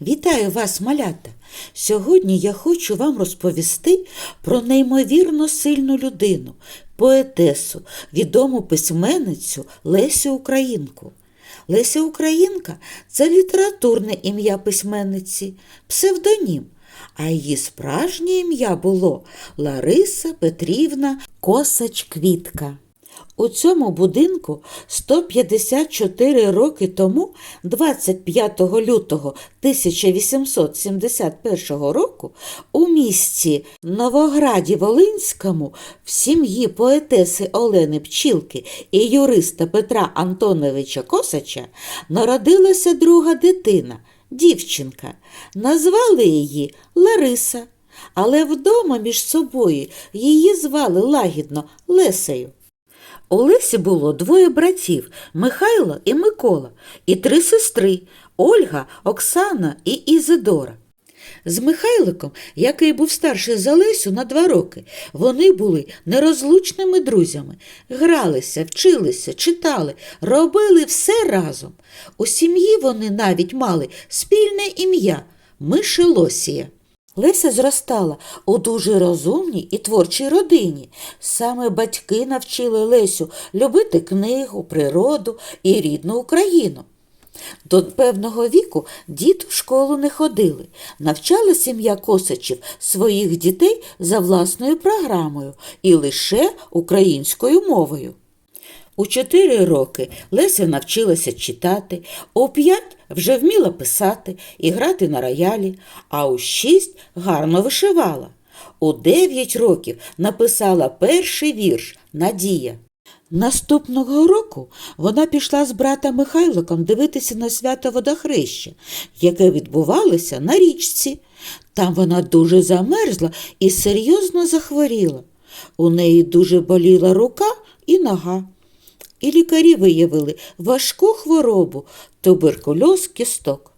Вітаю вас, малята! Сьогодні я хочу вам розповісти про неймовірно сильну людину, поетесу, відому письменницю Лесю Українку. Леся Українка це літературне ім'я письменниці, псевдонім, а її справжнє ім'я було Лариса Петрівна Косач Квітка. У цьому будинку 154 роки тому, 25 лютого 1871 року, у місті Новограді Волинському в сім'ї поетеси Олени Пчілки і юриста Петра Антоновича Косача народилася друга дитина, дівчинка. Назвали її Лариса, але вдома між собою її звали лагідно Лесею. У Лесі було двоє братів Михайло і Микола, і три сестри Ольга, Оксана і Ізидора. З Михайликом, який був старший за Лесю на два роки, вони були нерозлучними друзями, гралися, вчилися, читали, робили все разом. У сім'ї вони навіть мали спільне ім'я Мишелосія. Леся зростала у дуже розумній і творчій родині. Саме батьки навчили Лесю любити книгу, природу і рідну Україну. До певного віку діти в школу не ходили. Навчала сім'я Косачів своїх дітей за власною програмою і лише українською мовою. У чотири роки Леся навчилася читати, у п'ять вже вміла писати і грати на роялі, а у шість гарно вишивала. У дев'ять років написала перший вірш Надія. Наступного року вона пішла з братом Михайликом дивитися на свято водохреща, яке відбувалося на річці. Там вона дуже замерзла і серйозно захворіла. У неї дуже боліла рука і нога. І лікарі виявили важку хворобу туберкульоз кісток.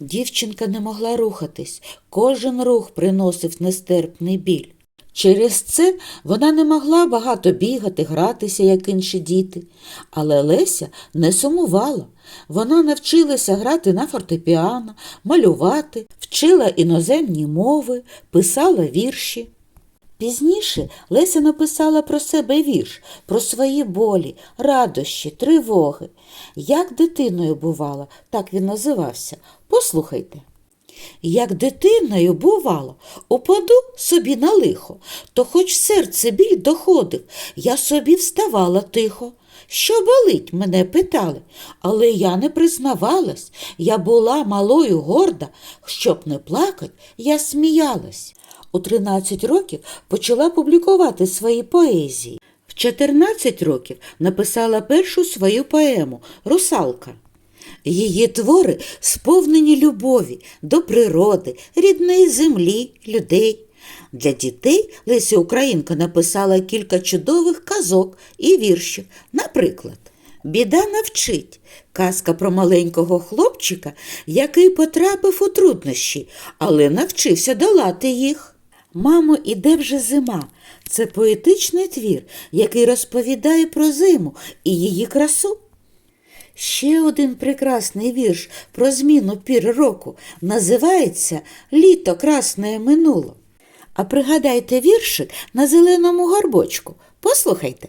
Дівчинка не могла рухатись, кожен рух приносив нестерпний біль. Через це вона не могла багато бігати, гратися, як інші діти. Але Леся не сумувала. Вона навчилася грати на фортепіано, малювати, вчила іноземні мови, писала вірші. Пізніше Леся написала про себе вірш, про свої болі, радощі, тривоги. Як дитиною бувала, так він називався. Послухайте. Як дитиною бувало, упаду собі на лихо, то хоч серце біль доходив, я собі вставала тихо. Що болить, мене питали, але я не признавалась, я була малою горда, щоб не плакать, я сміялась. У 13 років почала публікувати свої поезії. В 14 років написала першу свою поему Русалка. Її твори сповнені любові до природи, рідної землі, людей. Для дітей Леся Українка написала кілька чудових казок і віршів. Наприклад, Біда навчить казка про маленького хлопчика, який потрапив у труднощі, але навчився долати їх. Мамо, іде вже зима. Це поетичний твір, який розповідає про зиму і її красу. Ще один прекрасний вірш про зміну пір року називається Літо красне минуло. А пригадайте віршик на зеленому горбочку. Послухайте.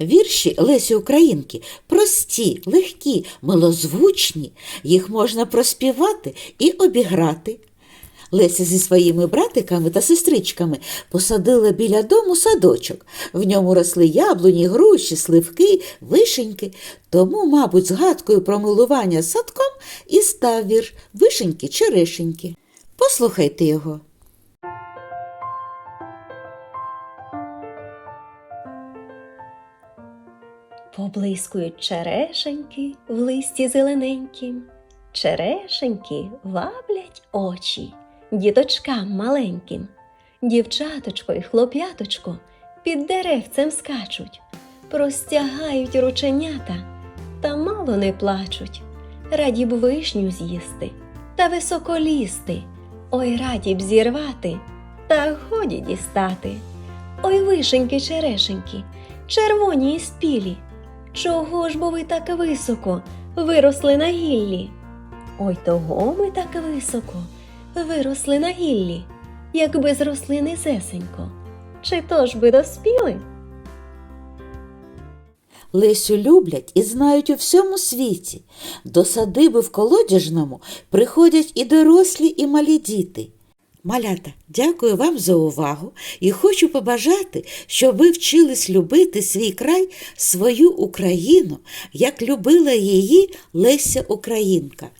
Вірші Лесі Українки прості, легкі, милозвучні, їх можна проспівати і обіграти. Леся зі своїми братиками та сестричками посадила біля дому садочок. В ньому росли яблуні, груші, сливки, вишеньки. Тому, мабуть, згадкою про милування садком і став вірш Вишеньки черешеньки. Послухайте його. Поблискують черешеньки в листі зелененькім, черешеньки ваблять очі діточкам маленьким, дівчаточко й хлоп'яточко під деревцем скачуть, простягають рученята, та мало не плачуть. Раді б вишню з'їсти та високо лізти, ой раді б зірвати, та годі дістати. Ой, вишеньки, черешеньки, червоні і спілі. Чого ж бо ви так високо виросли на гіллі? Ой, того ми так високо виросли на гіллі, якби зросли низесенько. Чи то ж би доспіли? Лесю люблять і знають у всьому світі. До садиби в колодяжному приходять і дорослі, і малі діти. Малята, дякую вам за увагу і хочу побажати, щоб ви вчились любити свій край, свою Україну, як любила її Леся Українка.